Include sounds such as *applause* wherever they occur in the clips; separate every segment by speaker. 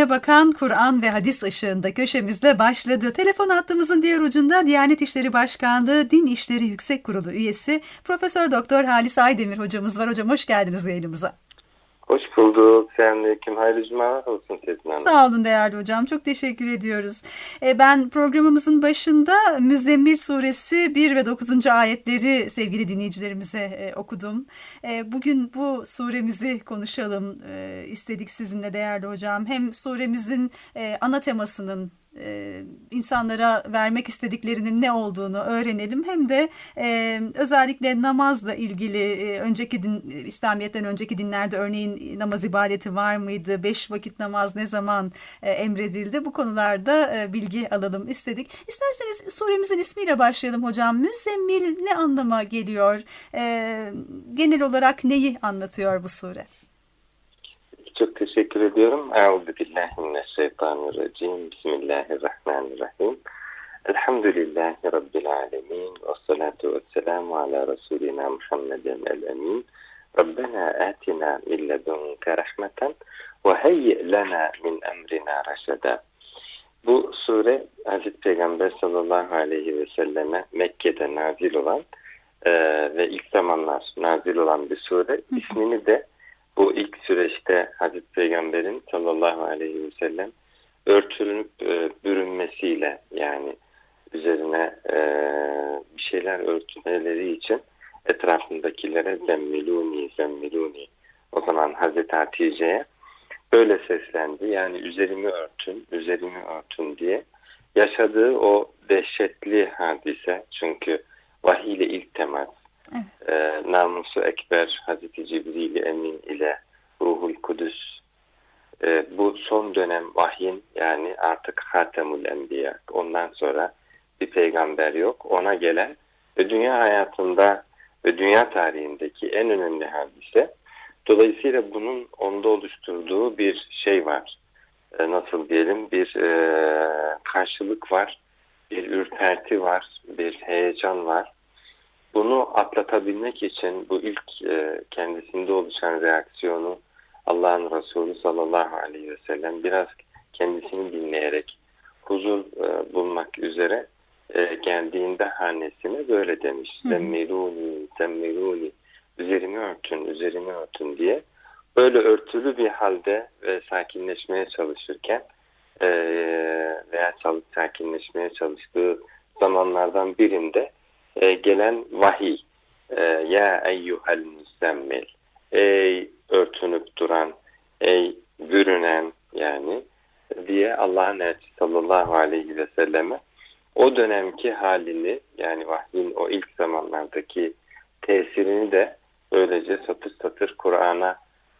Speaker 1: güne bakan Kur'an ve hadis ışığında köşemizle başladı. Telefon hattımızın diğer ucunda Diyanet İşleri Başkanlığı Din İşleri Yüksek Kurulu üyesi Profesör Doktor Halis Aydemir hocamız var. Hocam hoş geldiniz yayınımıza.
Speaker 2: Hoş bulduk. Selamünaleyküm. Hayırlı cumalar olsun Sezin Hanım.
Speaker 1: Sağ olun değerli hocam. Çok teşekkür ediyoruz. E, ben programımızın başında Müzzemmil Suresi 1 ve 9. ayetleri sevgili dinleyicilerimize e, okudum. E, bugün bu suremizi konuşalım istedik sizinle değerli hocam. Hem suremizin ana temasının e, insanlara vermek istediklerinin ne olduğunu öğrenelim hem de e, özellikle namazla ilgili e, önceki din, İslamiyet'ten önceki dinlerde örneğin namaz ibadeti var mıydı? Beş vakit namaz ne zaman e, emredildi? Bu konularda e, bilgi alalım istedik. İsterseniz suremizin ismiyle başlayalım hocam. Müzzemmil ne anlama geliyor? E, genel olarak neyi anlatıyor bu sure?
Speaker 2: Çok teşekkür ediyorum. Euzu billahi mineşşeytanirracim. Bismillahirrahmanirrahim. Elhamdülillahi rabbil alamin ve salatu vesselamu ala resulina Muhammeden el-emin. Rabbena atina min ledunke rahmeten ve heyyi lana min emrina raşada. Bu sure Hazreti Peygamber sallallahu aleyhi ve selleme Mekke'de nazil olan e, ve ilk zamanlar nazil olan bir sure. İsmini de bu ilk süreçte Hazreti Peygamber'in sallallahu aleyhi ve sellem örtülünüp e, bürünmesiyle yani üzerine e, bir şeyler örtmeleri için etrafındakilere zemmiluni zemmiluni o zaman Hazreti Hatice'ye böyle seslendi. Yani üzerimi örtün, üzerimi örtün diye. Yaşadığı o dehşetli hadise çünkü vahiy ile ilk temas
Speaker 1: Evet.
Speaker 2: e, namusu ekber Hazreti Cibril Emin ile Ruhul Kudüs. E, bu son dönem vahyin yani artık Hatemul Enbiya ondan sonra bir peygamber yok ona gelen ve dünya hayatında ve dünya tarihindeki en önemli hadise. Dolayısıyla bunun onda oluşturduğu bir şey var. E, nasıl diyelim? Bir e, karşılık var bir ürperti var bir heyecan var bunu atlatabilmek için bu ilk e, kendisinde oluşan reaksiyonu Allah'ın Resulü sallallahu aleyhi ve sellem biraz kendisini dinleyerek huzur e, bulmak üzere e, geldiğinde hanesine böyle demiş.
Speaker 1: Hı.
Speaker 2: Zemmiluni, zemmiluni, üzerimi örtün, üzerimi örtün diye. Böyle örtülü bir halde ve sakinleşmeye çalışırken e, veya çalış, sakinleşmeye çalıştığı zamanlardan birinde e, gelen vahiy. E, ya eyyuhel müzzemmil. Ey örtünüp duran, ey bürünen yani diye Allah'ın elçisi sallallahu aleyhi ve selleme o dönemki halini yani vahyin o ilk zamanlardaki tesirini de böylece satır satır Kur'an'a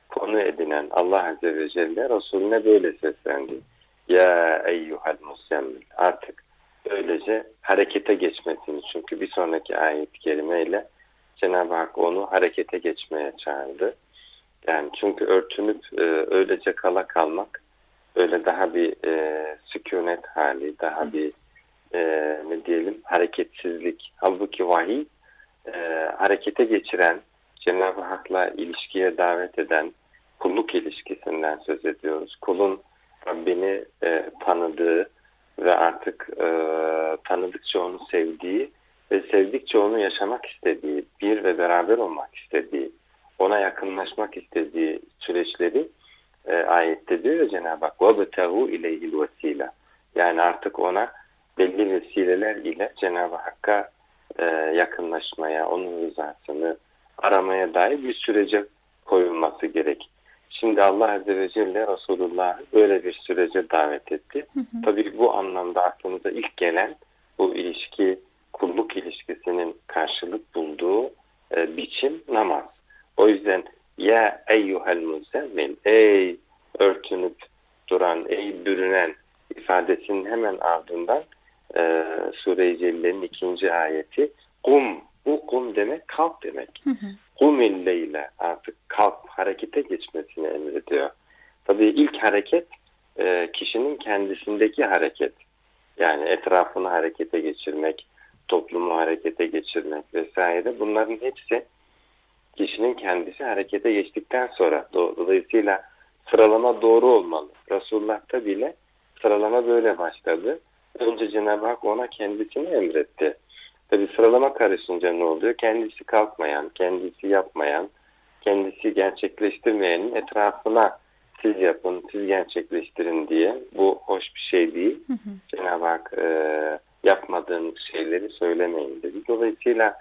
Speaker 2: konu edinen Allah Azze ve Celle Resulüne böyle seslendi. Ya eyyuhel müzzemmil. Artık böylece harekete geçmesini çünkü bir sonraki ayet kelimeyle Cenab-ı Hak onu harekete geçmeye çağırdı. Yani çünkü örtünüp e, öylece kala kalmak öyle daha bir e, sükunet hali, daha bir e, ne diyelim hareketsizlik. Halbuki vahiy e, harekete geçiren, Cenab-ı Hak'la ilişkiye davet eden kulluk ilişkisinden söz ediyoruz. Kulun Rabbini e, tanıdığı, ve artık e, tanıdıkça onu sevdiği ve sevdikçe onu yaşamak istediği, bir ve beraber olmak istediği, ona yakınlaşmak istediği süreçleri e, ayette diyor ya Cenab-ı Hak وَبَتَهُ اِلَيْهِ الْوَسِيلَ Yani artık ona belli vesileler ile Cenab-ı Hakk'a e, yakınlaşmaya, onun rızasını aramaya dair bir sürece koyulması gerek. Şimdi Allah Azze ve Celle Resulullah'ı böyle bir sürece davet etti.
Speaker 1: Hı hı.
Speaker 2: Tabii bu anlamda aklımıza ilk gelen bu ilişki, kulluk ilişkisinin karşılık bulduğu e, biçim namaz. O yüzden ya eyyuhel muzzemmil, ey örtünüp duran, ey bürünen ifadesinin hemen ardından e, Sure-i Celle'nin ikinci ayeti kum, bu kum demek kalk demek.
Speaker 1: Hı.
Speaker 2: Kumilleyle artık harekete geçmesini emrediyor. Tabii ilk hareket e, kişinin kendisindeki hareket. Yani etrafını harekete geçirmek, toplumu harekete geçirmek vesaire bunların hepsi kişinin kendisi harekete geçtikten sonra do- dolayısıyla sıralama doğru olmalı. Resulullah'ta bile sıralama böyle başladı. Önce Cenab-ı Hak ona kendisini emretti. Tabi sıralama karışınca ne oluyor? Kendisi kalkmayan, kendisi yapmayan, kendisi gerçekleştirmeyenin etrafına siz yapın, siz gerçekleştirin diye. Bu hoş bir şey değil. Cenab-ı Hak e, yapmadığın şeyleri söylemeyin dedi. Dolayısıyla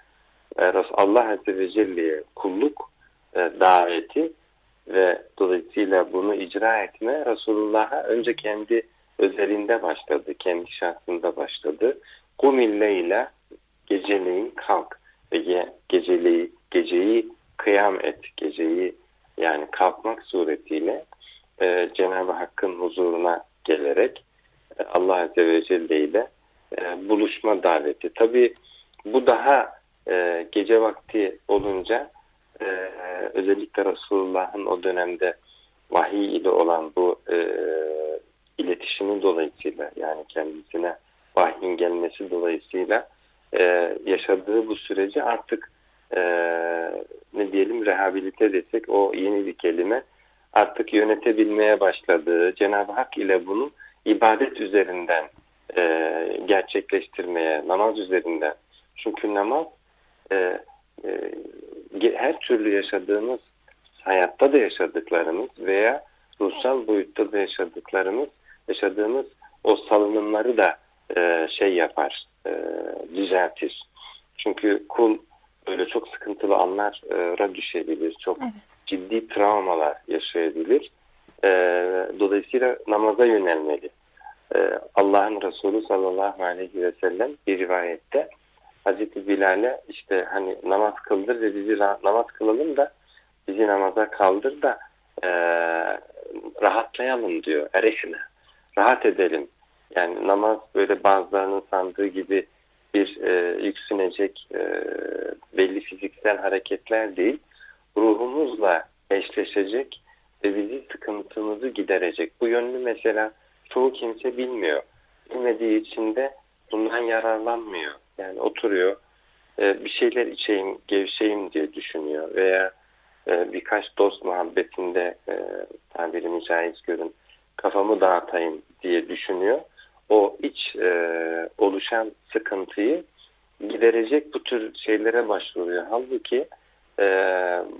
Speaker 2: e, Allah Azze ve Celle'ye kulluk e, daveti ve dolayısıyla bunu icra etme Resulullah'a önce kendi özelinde başladı, kendi şahsında başladı. Kumille ile geceleyin kalk ve ge- geceleyi, geceyi kıyam et, geceyi yani kalkmak suretiyle e, Cenab-ı Hakk'ın huzuruna gelerek e, Allah Azze ve Celle ile e, buluşma daveti. Tabi bu daha e, gece vakti olunca e, özellikle Resulullah'ın o dönemde vahiy ile olan bu e, iletişimi dolayısıyla yani kendisine vahyin gelmesi dolayısıyla e, yaşadığı bu süreci artık e, diyelim rehabilite desek o yeni bir kelime artık yönetebilmeye başladığı Cenab-ı Hak ile bunu ibadet üzerinden e, gerçekleştirmeye namaz üzerinden çünkü namaz e, e, her türlü yaşadığımız hayatta da yaşadıklarımız veya ruhsal boyutta da yaşadıklarımız yaşadığımız o salınımları da e, şey yapar e, düzeltir. Çünkü kul böyle çok sıkıntılı anlara düşebilir. Çok
Speaker 1: Evet.
Speaker 2: ciddi travmalar yaşayabilir. E, dolayısıyla namaza yönelmeli. E, Allah'ın Resulü sallallahu aleyhi ve sellem bir rivayette Hazreti Bilal'e işte hani namaz kıldır ve bizi namaz kılalım da bizi namaza kaldır da e, rahatlayalım diyor. Erehne. Rahat edelim. Yani namaz böyle bazılarının sandığı gibi bir e, yüksünecek e, belli fiziksel hareketler değil. Ruhumuzla eşleşecek ve bizi sıkıntımızı giderecek. Bu yönlü mesela çoğu kimse bilmiyor. Bilmediği için de bundan yararlanmıyor. Yani oturuyor e, bir şeyler içeyim, gevşeyim diye düşünüyor veya e, birkaç dost muhabbetinde e, tabirimi caiz görün kafamı dağıtayım diye düşünüyor O iç e, oluşan sıkıntıyı giderecek bu tür şeylere başvuruyor. Halbuki e,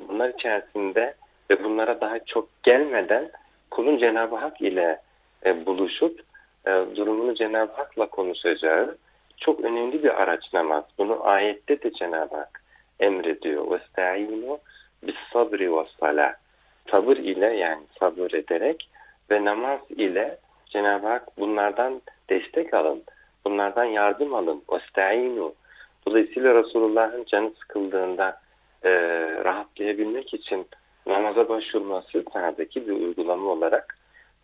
Speaker 2: bunlar içerisinde ve bunlara daha çok gelmeden kulun Cenab-ı Hak ile e, buluşup e, durumunu Cenab-ı Hak'la konuşacağı çok önemli bir araç namaz. Bunu ayette de Cenab-ı Hak emrediyor. وَاسْتَعِينُوا بِالصَّبْرِ وَالصَّلَاةِ Sabır ile yani sabır ederek ve namaz ile Cenab-ı Hak bunlardan destek alın, bunlardan yardım alın, osteinu. Dolayısıyla Resulullah'ın canı sıkıldığında e, rahatlayabilmek için namaza başvurması sahnedeki bir uygulama olarak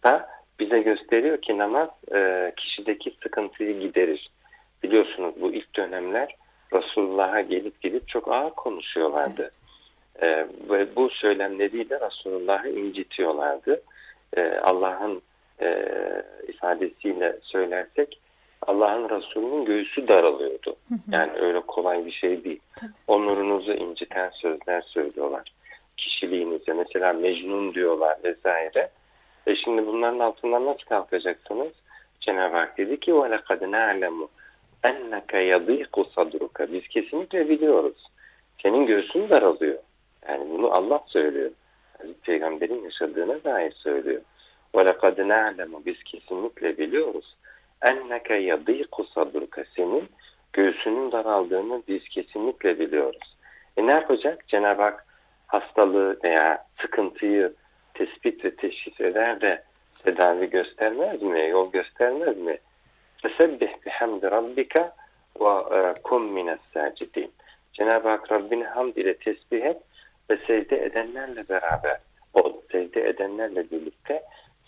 Speaker 2: da bize gösteriyor ki namaz e, kişideki sıkıntıyı giderir. Biliyorsunuz bu ilk dönemler Resulullah'a gelip gelip çok ağır konuşuyorlardı. Evet. E, ve bu söylemleriyle Resulullah'ı incitiyorlardı. E, Allah'ın e, ifadesiyle söylersek Allah'ın Resulü'nün göğsü daralıyordu. Yani öyle kolay bir şey değil.
Speaker 1: Tabii.
Speaker 2: Onurunuzu inciten sözler söylüyorlar. Kişiliğinize mesela mecnun diyorlar vesaire. E şimdi bunların altından nasıl kalkacaksınız? Cenab-ı Hak dedi ki وَلَقَدْ نَعْلَمُ اَنَّكَ يَضِيقُ صَدْرُكَ Biz kesinlikle biliyoruz. Senin göğsün daralıyor. Yani bunu Allah söylüyor. Hazreti Peygamber'in yaşadığına dair söylüyor. وَلَقَدْ نَعْلَمُ Biz kesinlikle biliyoruz. اَنَّكَ يَضِيقُ صَدْرُكَ Senin göğsünün daraldığını biz kesinlikle biliyoruz. E ne yapacak? Cenab-ı Hak hastalığı veya sıkıntıyı tespit ve teşhis eder de tedavi göstermez mi? Yol göstermez mi? Fesebbih bihamdi rabbika ve kum mines sacidin. Cenab-ı Hak Rabbini hamd ile tesbih et ve secde edenlerle beraber ol. Secde edenlerle birlikte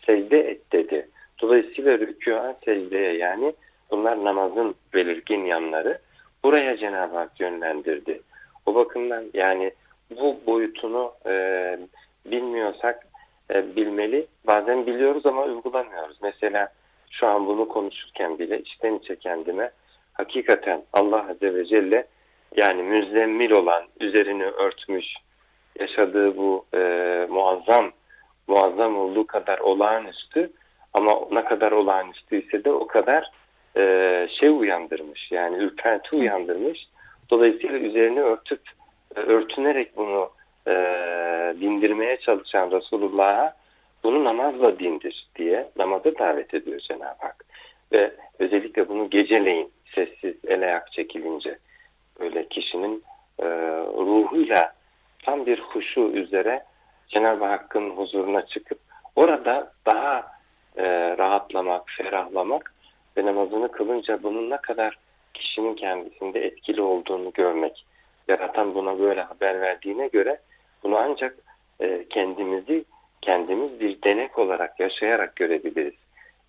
Speaker 2: secde et dedi. Dolayısıyla rükûa secdeye yani bunlar namazın belirgin yanları. Buraya Cenab-ı Hak yönlendirdi. O bakımdan yani bu boyutunu e, bilmiyorsak e, bilmeli. Bazen biliyoruz ama uygulamıyoruz. Mesela şu an bunu konuşurken bile içten içe kendime hakikaten Allah Azze ve Celle yani müzzemmil olan, üzerini örtmüş, yaşadığı bu e, muazzam, muazzam olduğu kadar olağanüstü ama ne kadar olağanüstüyse de o kadar e, şey uyandırmış. Yani ürperti uyandırmış. Dolayısıyla üzerini örtüp e, örtünerek bunu e, dindirmeye çalışan Resulullah'a bunu namazla dindir diye namaza davet ediyor Cenab-ı Hak. Ve özellikle bunu geceleyin sessiz el ayak çekilince böyle kişinin e, ruhuyla tam bir huşu üzere Cenab-ı Hakk'ın huzuruna çıkıp orada daha e, rahatlamak, ferahlamak ve namazını kılınca bunun ne kadar kişinin kendisinde etkili olduğunu görmek. Yaratan buna böyle haber verdiğine göre bunu ancak e, kendimizi kendimiz bir denek olarak yaşayarak görebiliriz.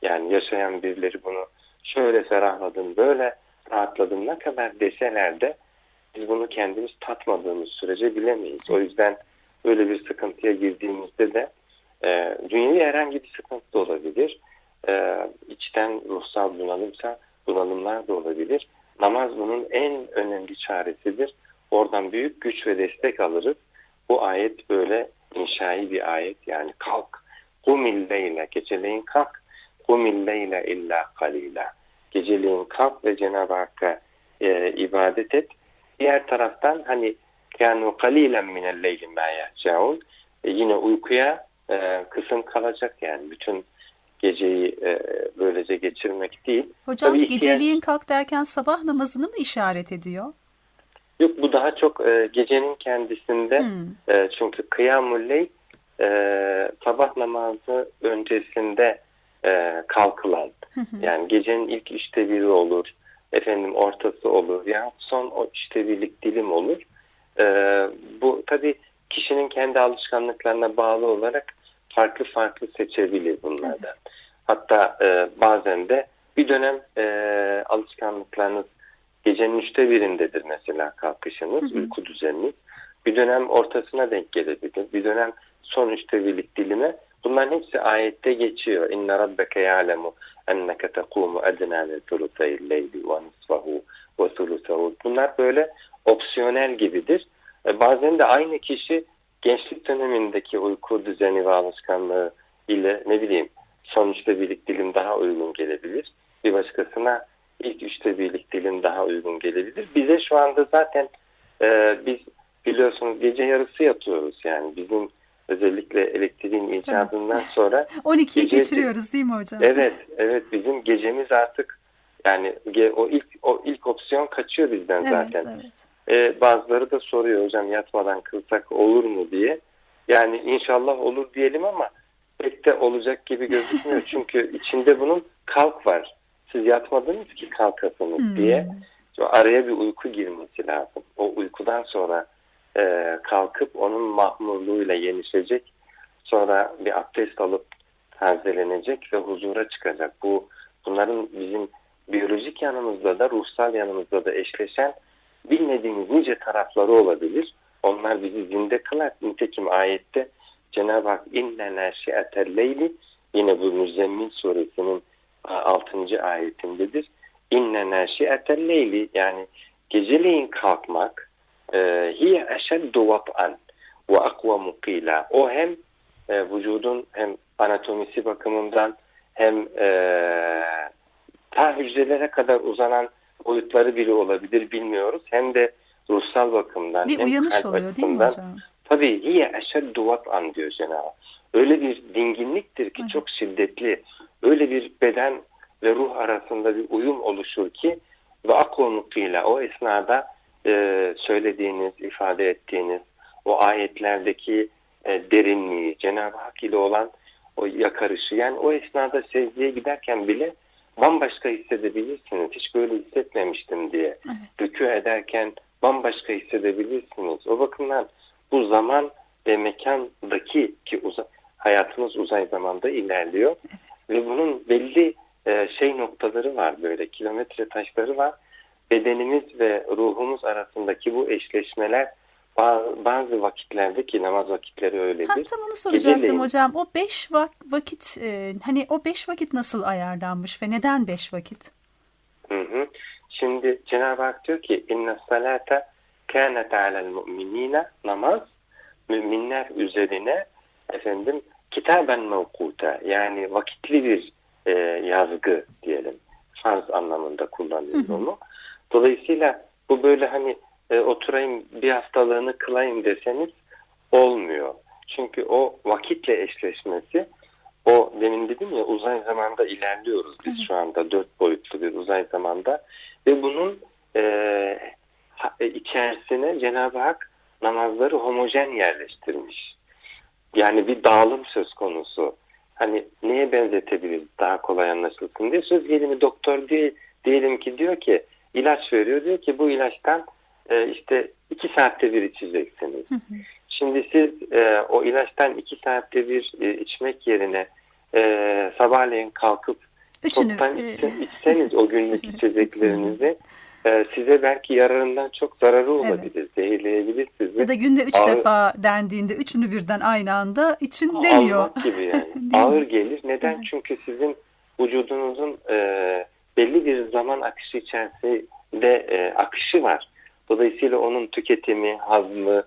Speaker 2: Yani yaşayan birileri bunu şöyle ferahladım, böyle rahatladım ne kadar deseler de biz bunu kendimiz tatmadığımız sürece bilemeyiz. O yüzden böyle bir sıkıntıya girdiğimizde de e, dünyevi herhangi bir sıkıntı da olabilir. E, içten ruhsal bunalımsa bunalımlar da olabilir. Namaz bunun en önemli çaresidir. Oradan büyük güç ve destek alırız. Bu ayet böyle inşai bir ayet yani kalk. Kumil leyle geceleyin kalk. Kumil leyle illa kalila. Geceleyin kalk ve Cenab-ı Hakk'a e, ibadet et. Diğer taraftan hani kânu kalilen minel leyli mâ yahcaun. E, yine uykuya e, kısım kalacak yani bütün geceyi e, böylece geçirmek değil.
Speaker 1: Hocam
Speaker 2: Tabii
Speaker 1: geceliğin kalk derken sabah namazını mı işaret ediyor?
Speaker 2: Yok bu daha çok e, gecenin kendisinde
Speaker 1: Hmm.
Speaker 2: e, çünkü kıyamul leyl e, sabah namazı öncesinde e, kalkılan yani gecenin ilk işte biri olur efendim ortası olur ya son o işte birlik dilim olur. E, bu tabi kişinin kendi alışkanlıklarına bağlı olarak farklı farklı seçebilir bunlardan. Hatta e, bazen de bir dönem e, alışkanlıklarınız gecenin üçte birindedir mesela kalkışınız, uyku düzeniniz. Bir dönem ortasına denk gelebilir. Bir dönem son üçte birlik dilime. Bunların hepsi ayette geçiyor. İnne rabbeke ya'lemu enneke tekumu ednâ min thulutayil leyli ve nisfahu ve thuluthahu. Bunlar böyle opsiyonel gibidir. E, bazen de aynı kişi gençlik dönemindeki uyku düzeni ve alışkanlığı ile ne bileyim son üçte birlik dilim daha uygun gelebilir. Bir başkasına ilk üçte birlik dilim daha uygun gelebilir. Bize şu anda zaten e, biz biliyorsunuz gece yarısı yatıyoruz yani bizim özellikle elektriğin icadından sonra *laughs*
Speaker 1: 12'yi
Speaker 2: Gece-
Speaker 1: geçiriyoruz değil mi hocam?
Speaker 2: evet evet bizim gecemiz artık yani o ilk o ilk opsiyon kaçıyor bizden
Speaker 1: Evet,
Speaker 2: zaten.
Speaker 1: evet.
Speaker 2: E, bazıları da soruyor hocam yatmadan kılsak olur mu diye. Yani inşallah olur diyelim ama pek de olacak gibi gözükmüyor. *laughs* Çünkü içinde bunun kalk var. Siz yatmadınız ki kalkasınız
Speaker 1: Hmm.
Speaker 2: diye. Araya bir uyku girmesi lazım. O uykudan sonra e, kalkıp onun mahmurluğuyla yenişecek. Sonra bir abdest alıp tazelenecek ve huzura çıkacak. Bu bunların bizim biyolojik yanımızda da ruhsal yanımızda da eşleşen bilmediğimiz nice tarafları olabilir. Onlar bizi zinde kılar. Nitekim ayette Cenab-ı Hak inne neşi'etel leyli yine bu Müzzemmil suresinin 6. ayetindedir. İnne neşi'etel leyli yani geceleyin kalkmak e, hiye eşeddu vat'an ve akvamu qila. O hem e, vücudun hem anatomisi bakımından hem e, ta hücrelere kadar uzanan boyutları biri olabilir bilmiyoruz. Hem de ruhsal bakımdan
Speaker 1: Bir uyanış oluyor değil mi hocam?
Speaker 2: Tabii hiye eşeddu vat'an diyor Cenab-ı. Öyle bir dinginliktir ki
Speaker 1: Evet.
Speaker 2: çok şiddetli. Öyle bir beden ve ruh arasında bir uyum oluşur ki ve akvamukıyla o esnada e, söylediğiniz, ifade ettiğiniz o ayetlerdeki e, derinliği, Cenab-ı Hak ile olan o yakarışı yani o esnada secdeye giderken bile bambaşka hissedebilirsiniz. Hiç böyle hissetmemiştim diye.
Speaker 1: Evet.
Speaker 2: Rükû ederken bambaşka hissedebilirsiniz. O bakımdan bu zaman ve mekandaki ki uza, hayatımız uzay zamanda ilerliyor ve bunun belli e, şey noktaları var böyle kilometre taşları var. Bedenimiz ve ruhumuz arasındaki bu eşleşmeler bazı bazı vakitlerde ki namaz vakitleri
Speaker 1: Ha,
Speaker 2: öyledir.
Speaker 1: tam onu soracaktım
Speaker 2: Geceleyin.
Speaker 1: hocam. O beş vak- vakit e, hani o beş vakit nasıl ayarlanmış ve neden beş vakit?
Speaker 2: Hı hı. Şimdi Cenab-ı Hak diyor ki inna salate kânet alel mu'minine namaz müminler üzerine efendim kitaben mevkuta yani vakitli bir e, yazgı diyelim. Farz anlamında kullanıyoruz onu. Dolayısıyla bu böyle hani e, oturayım bir haftalığını kılayım deseniz olmuyor. Çünkü o vakitle eşleşmesi o demin dedim ya uzay zamanda ilerliyoruz biz
Speaker 1: Evet.
Speaker 2: şu anda dört boyutlu bir uzay zamanda ve bunun e, e, içerisine Cenab-ı Hak namazları homojen yerleştirmiş. Yani bir dağılım söz konusu. Hani neye benzetebiliriz daha kolay anlaşılsın diye söz gelimi doktor diye, diyelim ki diyor ki ilaç veriyor diyor ki bu ilaçtan e, işte iki saatte bir içeceksiniz.
Speaker 1: Hı hı.
Speaker 2: Şimdi siz e, o ilaçtan iki saatte bir e, içmek yerine e, sabahleyin kalkıp
Speaker 1: Üçünü
Speaker 2: çoktan
Speaker 1: e,
Speaker 2: içse- içseniz o günlük *laughs*
Speaker 1: Evet,
Speaker 2: içeceklerinizi e, size belki yararından çok zararı olabilir. Zehirleyebilir sizi.
Speaker 1: ya da günde üç
Speaker 2: Ağır-
Speaker 1: defa dendiğinde üçünü birden aynı anda için demiyor.
Speaker 2: Almak gibi yani. *laughs* Ağır gelir. Neden?
Speaker 1: Evet.
Speaker 2: Çünkü sizin vücudunuzun e, belli bir zaman akışı içerisinde e, akışı var. Dolayısıyla onun tüketimi, hazmı,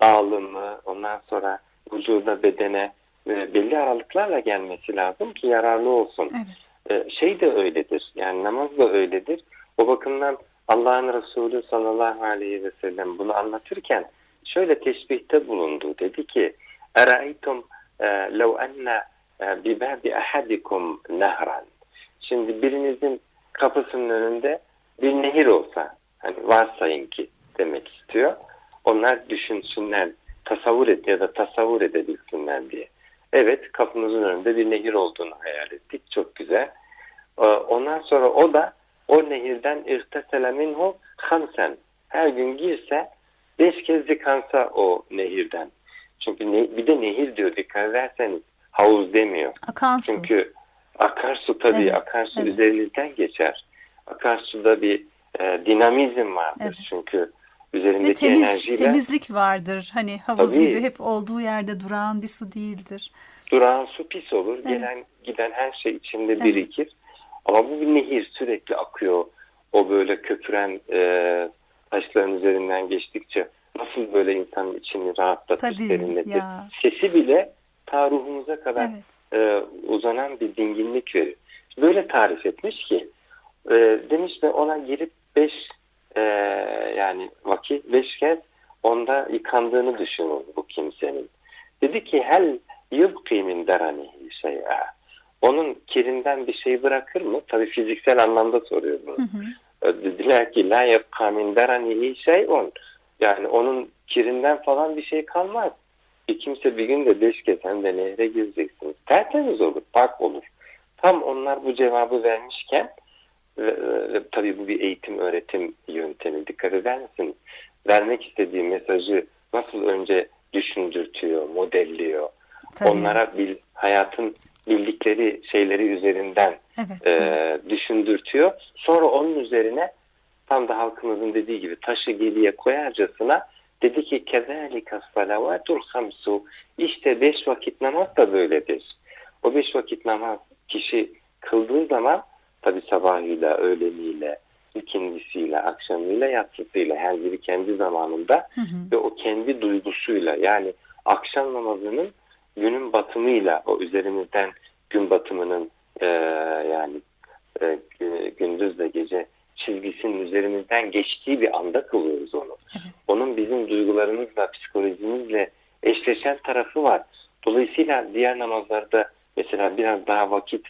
Speaker 2: dağılımı, ondan sonra vücuda, bedene e, belli aralıklarla gelmesi lazım ki yararlı olsun.
Speaker 1: Evet.
Speaker 2: E, şey de öyledir. Yani namaz da öyledir. O bakımdan Allah'ın Resulü sallallahu aleyhi ve sellem bunu anlatırken şöyle teşbihte bulundu. Dedi ki enne e, bi babi ahadikum nehran. Şimdi birinizin kapısının önünde bir nehir olsa hani varsayın ki demek istiyor. Onlar düşünsünler, tasavvur et ya da tasavvur edebilsinler diye. Evet kapımızın önünde bir nehir olduğunu hayal ettik. Çok güzel. Ee, Ondan sonra o da o nehirden irtesele minhu hamsen. Her gün girse beş kez yıkansa o nehirden. Çünkü ne- bir de nehir diyor dikkat ederseniz havuz demiyor.
Speaker 1: Akan su.
Speaker 2: Çünkü akarsu tabii
Speaker 1: Evet,
Speaker 2: akarsu
Speaker 1: evet.
Speaker 2: üzerinizden geçer. Akarsuda bir e, dinamizm vardır.
Speaker 1: Evet.
Speaker 2: Çünkü
Speaker 1: Ve
Speaker 2: üzerindeki
Speaker 1: temiz
Speaker 2: enerjiyle
Speaker 1: temizlik vardır. Hani havuz
Speaker 2: Tabii.
Speaker 1: gibi hep olduğu yerde duran bir su değildir.
Speaker 2: duran su pis olur.
Speaker 1: Evet.
Speaker 2: Gelen giden her şey içinde
Speaker 1: Evet.
Speaker 2: birikir. Ama bu bir nehir sürekli akıyor. O böyle köpüren e, taşların üzerinden geçtikçe nasıl böyle insanın içini rahatlatır,
Speaker 1: Tabii,
Speaker 2: serinletir.
Speaker 1: ya.
Speaker 2: Sesi bile ta ruhumuza kadar
Speaker 1: Evet.
Speaker 2: e, uzanan bir dinginlik verir. Böyle tarif etmiş ki e, demiş ve ona girip beş e, yani vakit beş kez onda yıkandığını düşünün bu kimsenin. Dedi ki hel yubki min deranihi şey'a. Onun kirinden bir şey bırakır mı? Tabii fiziksel anlamda soruyor bunu.
Speaker 1: Hı hı.
Speaker 2: E, Dediler ki la yabqa min deranihi şey'un. Yani onun kirinden falan bir şey kalmaz. Bir kimse bir gün de beş kez hem de nehre gireceksiniz. Tertemiz olur, pak olur. Tam onlar bu cevabı vermişken ve, ve tabii bu bir eğitim öğretim yöntemi. Dikkat eder misiniz? Vermek istediği mesajı nasıl önce düşündürtüyor, modelliyor.
Speaker 1: Tabii.
Speaker 2: Onlara bil, hayatın bildikleri şeyleri üzerinden
Speaker 1: Evet.
Speaker 2: e,
Speaker 1: evet.
Speaker 2: düşündürtüyor. Sonra onun üzerine tam da halkımızın dediği gibi taşı geriye koyarcasına dedi ki kezalika salavatul hamsu işte beş vakit namaz da böyledir. O beş vakit namaz kişi kıldığı zaman tabi sabahıyla, öğleniyle, ikindisiyle, akşamıyla, yatsısıyla her biri kendi zamanında
Speaker 1: Hı hı.
Speaker 2: ve o kendi duygusuyla yani akşam namazının günün batımıyla o üzerimizden gün batımının e, yani e, gündüz ve gece çizgisinin üzerimizden geçtiği bir anda kılıyoruz onu.
Speaker 1: Evet.
Speaker 2: Onun bizim duygularımızla, psikolojimizle eşleşen tarafı var. Dolayısıyla diğer namazlarda mesela biraz daha vakit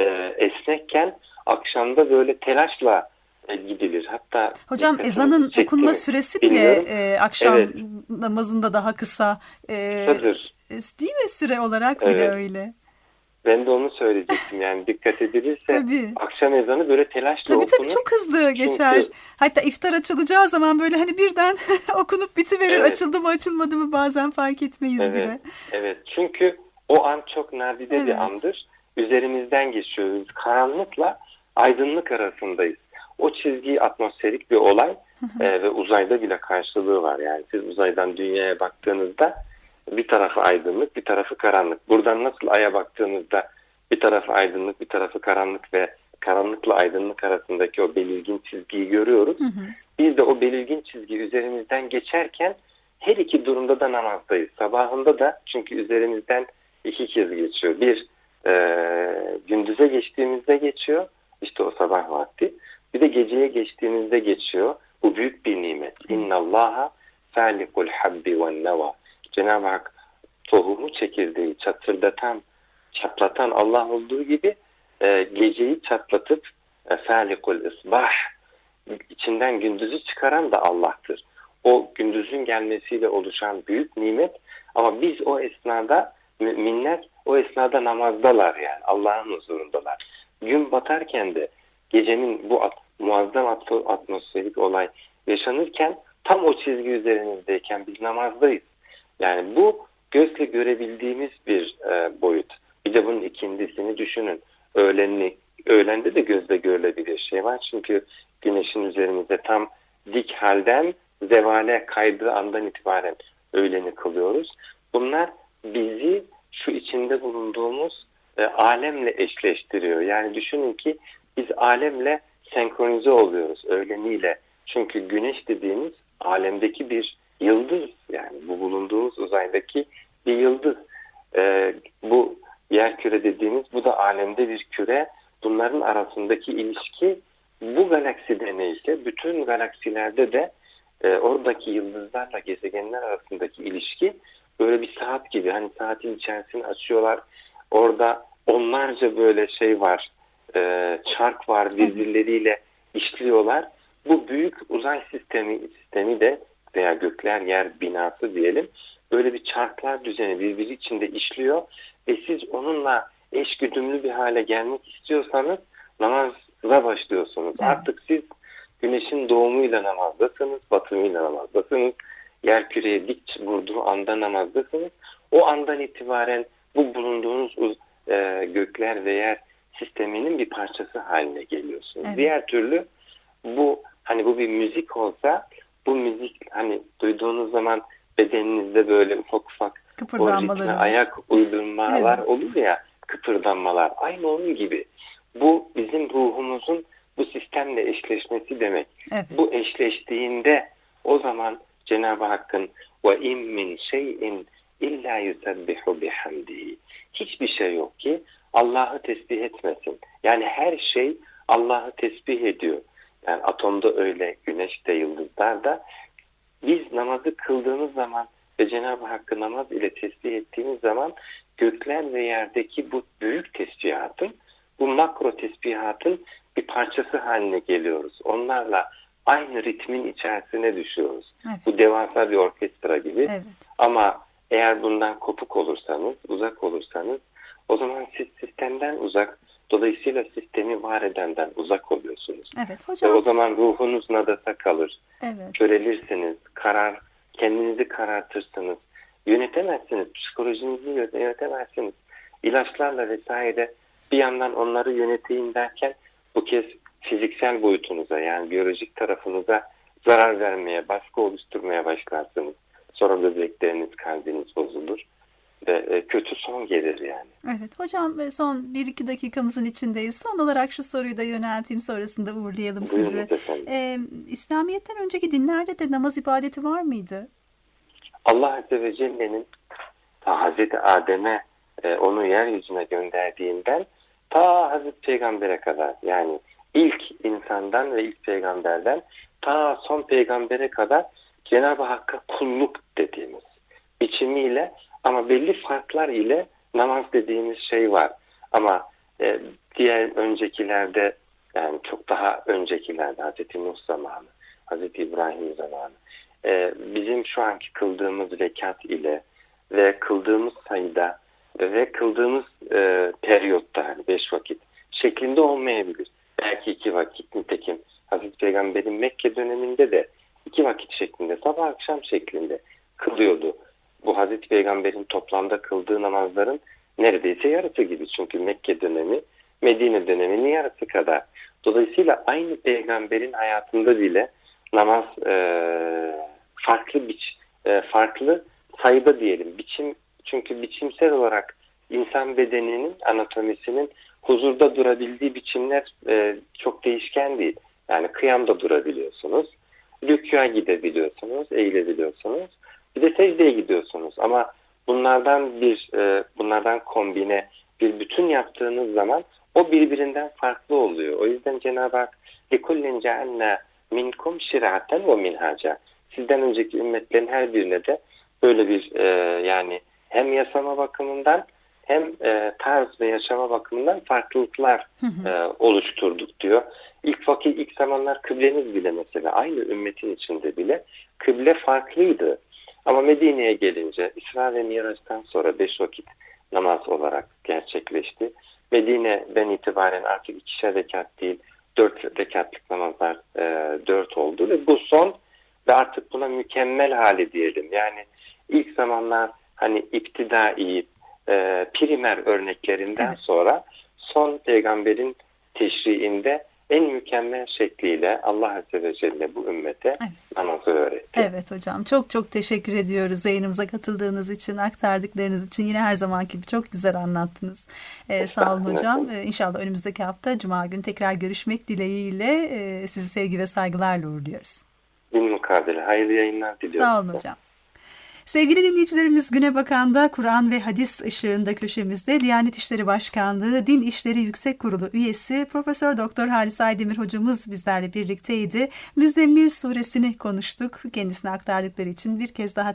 Speaker 2: e, esnekken akşamda böyle telaşla e, gidilir. Hatta
Speaker 1: Hocam ezanın okunma süresi bile e, akşam
Speaker 2: Evet.
Speaker 1: namazında daha kısa. E,
Speaker 2: Kısadır.
Speaker 1: değil mi süre olarak bile
Speaker 2: Evet.
Speaker 1: öyle?
Speaker 2: Ben de onu söyleyecektim yani dikkat edilirse *laughs*
Speaker 1: Tabii.
Speaker 2: akşam ezanı böyle telaşla
Speaker 1: Tabii
Speaker 2: okunur.
Speaker 1: tabii çok hızlı geçer. Hatta iftar açılacağı zaman böyle hani birden *laughs* okunup bitiverir.
Speaker 2: Evet.
Speaker 1: Açıldı mı açılmadı mı bazen fark etmeyiz
Speaker 2: Evet,
Speaker 1: bile.
Speaker 2: evet. Çünkü o an çok nadide
Speaker 1: Evet.
Speaker 2: bir andır. Üzerimizden geçiyoruz. Karanlıkla aydınlık arasındayız. O çizgi atmosferik bir olay E, ve uzayda bile karşılığı var. Yani siz uzaydan dünyaya baktığınızda bir tarafı aydınlık, bir tarafı karanlık. Buradan nasıl aya baktığınızda bir tarafı aydınlık, bir tarafı karanlık ve karanlıkla aydınlık arasındaki o belirgin çizgiyi görüyoruz.
Speaker 1: Hı hı.
Speaker 2: Biz de o belirgin çizgi üzerimizden geçerken her iki durumda da namazdayız. Sabahında da çünkü üzerimizden iki kez geçiyor. Bir e, gündüze geçtiğimizde geçiyor. İşte o sabah vakti. Bir de geceye geçtiğimizde geçiyor. Bu büyük bir nimet. İnna Allaha falikul habbi ve neva. Cenab-ı Hak tohumu çekirdeği çatırdatan, çatlatan Allah olduğu gibi e, geceyi çatlatıp e, falikul isbah içinden gündüzü çıkaran da Allah'tır. O gündüzün gelmesiyle oluşan büyük nimet ama biz o esnada müminler o esnada namazdalar yani Allah'ın huzurundalar. Gün batarken de gecenin bu at, muazzam at, atmosferik olay yaşanırken tam o çizgi üzerimizdeyken biz namazdayız. Yani bu gözle görebildiğimiz bir e, boyut. Bir de bunun ikincisini düşünün. Öğlenlik, öğlende de gözle görülebilir şey var. Çünkü güneşin üzerimizde tam dik halden zevale kaydığı andan itibaren öğleni kılıyoruz. Bunlar bizi şu içinde bulunduğumuz e, alemle eşleştiriyor. Yani düşünün ki biz alemle senkronize oluyoruz öğleniyle. Çünkü güneş dediğimiz alemdeki bir yıldız yani bu bulunduğumuz uzaydaki bir yıldız. E, bu yer küre dediğimiz bu da alemde bir küre. Bunların arasındaki ilişki bu galakside neyse bütün galaksilerde de e, oradaki yıldızlarla gezegenler arasındaki ilişki böyle bir saat gibi. Hani saatin içerisini açıyorlar. Orada onlarca böyle şey var. E, çark var birbirleriyle işliyorlar. Bu büyük uzay sistemi sistemi de veya gökler yer binası diyelim. Böyle bir çarklar düzeni birbiri içinde işliyor ve siz onunla eşgüdümlü bir hale gelmek istiyorsanız namaza başlıyorsunuz.
Speaker 1: Evet.
Speaker 2: Artık siz güneşin doğumuyla namazdasınız, batımıyla namazdasınız. Yer küreye dik vurduğu anda namazdasınız. O andan itibaren bu bulunduğunuz e, gökler ve yer sisteminin bir parçası haline geliyorsunuz.
Speaker 1: Evet.
Speaker 2: Diğer türlü bu hani bu bir müzik olsa bu müzik hani duyduğunuz zaman bedeninizde böyle ufak ufak o ritme ayak uydurmalar *laughs*
Speaker 1: Evet.
Speaker 2: olur ya kıpırdanmalar aynı onun gibi. Bu bizim ruhumuzun bu sistemle eşleşmesi demek.
Speaker 1: Evet.
Speaker 2: Bu eşleştiğinde o zaman Cenab-ı Hakk'ın ve in min şeyin illa yusabbihu bihamdihi. Hiçbir şey yok ki Allah'ı tesbih etmesin. Yani her şey Allah'ı tesbih ediyor. Yani atomda öyle, güneşte, yıldızlarda biz namazı kıldığımız zaman ve Cenab-ı Hakk'ı namaz ile tesbih ettiğimiz zaman gökler ve yerdeki bu büyük tesbihatın, bu makro tesbihatın bir parçası haline geliyoruz. Onlarla aynı ritmin içerisine düşüyoruz.
Speaker 1: Evet.
Speaker 2: Bu devasa bir orkestra gibi.
Speaker 1: Evet.
Speaker 2: Ama eğer bundan kopuk olursanız, uzak olursanız o zaman siz sistemden uzak, dolayısıyla sistemi var edenden uzak oluyorsunuz.
Speaker 1: Evet
Speaker 2: Ve
Speaker 1: hocam.
Speaker 2: o zaman ruhunuz nadasa kalır
Speaker 1: Evet.
Speaker 2: körelirsiniz, karar, kendinizi karartırsınız. Yönetemezsiniz, psikolojinizi yönetemezsiniz. İlaçlarla vesaire bir yandan onları yöneteyim derken bu kez fiziksel boyutunuza yani biyolojik tarafınıza zarar vermeye, baskı oluşturmaya başlarsınız. Sonra böbrekleriniz, kalbiniz bozulur ve e, kötü son gelir yani.
Speaker 1: Evet hocam e, son 1-2 dakikamızın içindeyiz. Son olarak şu soruyu da yönelteyim sonrasında uğurlayalım sizi.
Speaker 2: Efendim.
Speaker 1: Ee, İslamiyet'ten önceki dinlerde de namaz ibadeti var mıydı?
Speaker 2: Allah Azze ve Celle'nin ta Hazreti Adem'e e, onu yeryüzüne gönderdiğinden ta Hazreti Peygamber'e kadar yani ilk insandan ve ilk peygamberden ta son peygambere kadar Cenab-ı Hakk'a kulluk dediğimiz biçimiyle ama belli farklar ile namaz dediğimiz şey var. Ama e, diğer öncekilerde yani çok daha öncekilerde Hazreti Nuh zamanı, Hazreti İbrahim zamanı e, bizim şu anki kıldığımız rekat ile ve kıldığımız sayıda ve kıldığımız e, periyotta yani beş vakit şeklinde olmayabilir. Belki iki vakit nitekim Hazreti Peygamber'in Mekke döneminde de iki vakit şeklinde sabah akşam şeklinde kılıyordu. Bu Hazreti Peygamber'in toplamda kıldığı namazların neredeyse yarısı gibi. Çünkü Mekke dönemi Medine döneminin yarısı kadar. Dolayısıyla aynı peygamberin hayatında bile namaz e, farklı biç, e, farklı sayıda diyelim. Biçim çünkü biçimsel olarak insan bedeninin anatomisinin huzurda durabildiği biçimler e, çok değişken değil. Yani kıyamda durabiliyorsunuz, rükûa gidebiliyorsunuz, eğilebiliyorsunuz. Bir de secdeye gidiyorsunuz. Ama bunlardan bir e, bunlardan kombine bir bütün yaptığınız zaman o birbirinden farklı oluyor. O yüzden Cenab-ı Hak لِكُلِّنْ جَعَلْنَا minkum şiraten ve minhaca. Sizden önceki ümmetlerin her birine de böyle bir e, yani hem yasama bakımından hem e, tarz ve yaşama bakımından farklılıklar e, oluşturduk diyor. İlk vakit ilk zamanlar kıbleniz bile mesela aynı ümmetin içinde bile kıble farklıydı. Ama Medine'ye gelince İsra ve Miraç'tan sonra beş vakit namaz olarak gerçekleşti. Medine'den itibaren artık ikişer rekat değil dört rekatlık namazlar e, dört oldu ve bu son ve artık buna mükemmel hali diyelim. Yani ilk zamanlar hani iptidai e, primer örneklerinden
Speaker 1: Evet.
Speaker 2: sonra son peygamberin teşriğinde en mükemmel şekliyle Allah Azze ve Celle bu ümmete
Speaker 1: Evet.
Speaker 2: namazı öğretti.
Speaker 1: Evet hocam çok çok teşekkür ediyoruz yayınımıza katıldığınız için, aktardıklarınız için. Yine her zamanki gibi çok güzel anlattınız. Ee, sağ olun hocam. Ee, inşallah önümüzdeki hafta Cuma günü tekrar görüşmek dileğiyle e, sizi sevgi ve saygılarla uğurluyoruz.
Speaker 2: Bin mukabele. Hayırlı yayınlar diliyorum.
Speaker 1: Sağ olun hocam. Sevgili dinleyicilerimiz Güne Bakan'da Kur'an ve Hadis ışığında köşemizde Diyanet İşleri Başkanlığı Din İşleri Yüksek Kurulu üyesi Profesör Doktor Halis Aydemir hocamız bizlerle birlikteydi. Müzzemmil suresini konuştuk. Kendisine aktardıkları için bir kez daha